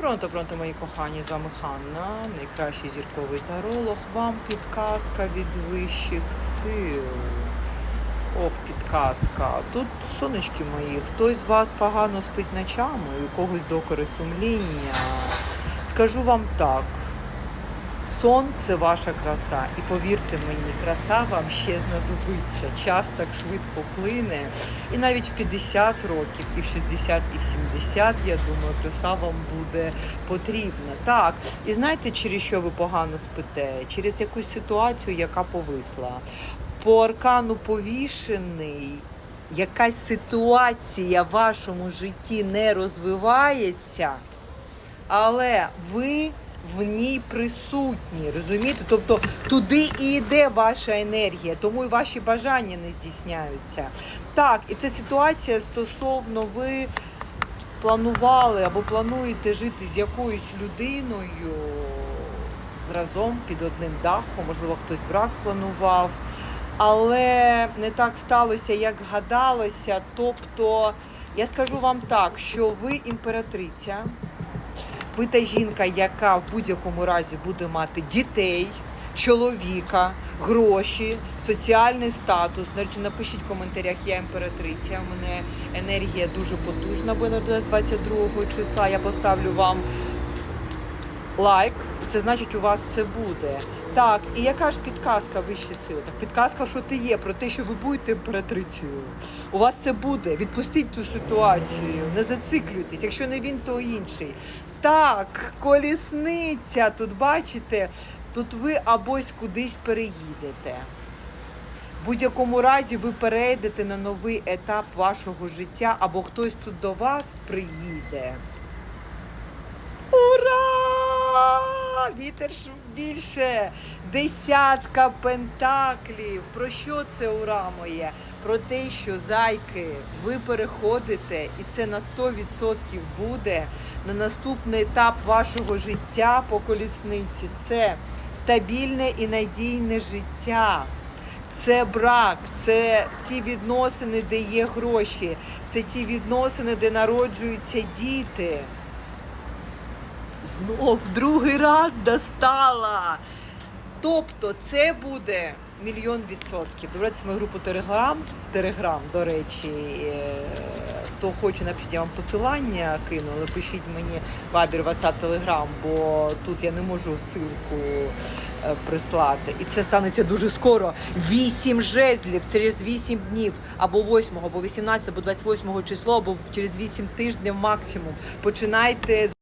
Пронто, пронто, мої кохані, з вами Ханна, найкращий зірковий таролог. Вам підказка від вищих сил. Ох, підказка. Тут, сонечки мої, хтось з вас погано спить ночами, у когось докори сумління. Скажу вам так. Сон це ваша краса. І повірте мені, краса вам ще знадобиться. Час так швидко плине. І навіть в 50 років, і в 60, і в 70, я думаю, краса вам буде потрібна. Так, і знаєте, через що ви погано спите? Через якусь ситуацію, яка повисла. По аркану повішений. Якась ситуація в вашому житті не розвивається, але ви в ній присутні, розумієте? Тобто туди і йде ваша енергія, тому і ваші бажання не здійсняються. Так, і це ситуація стосовно ви планували або плануєте жити з якоюсь людиною разом під одним дахом, можливо, хтось брак планував. Але не так сталося, як гадалося. Тобто, я скажу вам так, що ви імператриця, ви та жінка, яка в будь-якому разі буде мати дітей, чоловіка, гроші, соціальний статус. До напишіть в коментарях, я імператриця. У мене енергія дуже потужна, бо на 22 числа я поставлю вам лайк. Це значить, у вас це буде. Так, і яка ж підказка вищі сили? Так, підказка, що ти є, про те, що ви будете імператрицею. У вас це буде. Відпустіть ту ситуацію, не зациклюйтесь. Якщо не він, то інший. Так, колісниця. Тут бачите, тут ви абось кудись переїдете. В будь-якому разі ви перейдете на новий етап вашого життя, або хтось тут до вас приїде. Ура! Вітер ж більше. Десятка пентаклів. Про що це ура моє? Про те, що зайки, ви переходите, і це на 100% буде на наступний етап вашого життя по колісниці. Це стабільне і надійне життя. Це брак, це ті відносини, де є гроші, це ті відносини, де народжуються діти. Знов другий раз достала. Тобто це буде мільйон відсотків. Дивіться мою групу Телеграм. Телеграм, до речі. е, Хто хоче, напишіть я вам посилання кину, але пишіть мені Вабір, WhatsApp, Telegram, бо тут я не можу ссылку е, прислати. І це станеться дуже скоро. Вісім жезлів через вісім днів, або 8, або 18, або 28 число, або через 8 тижнів максимум. Починайте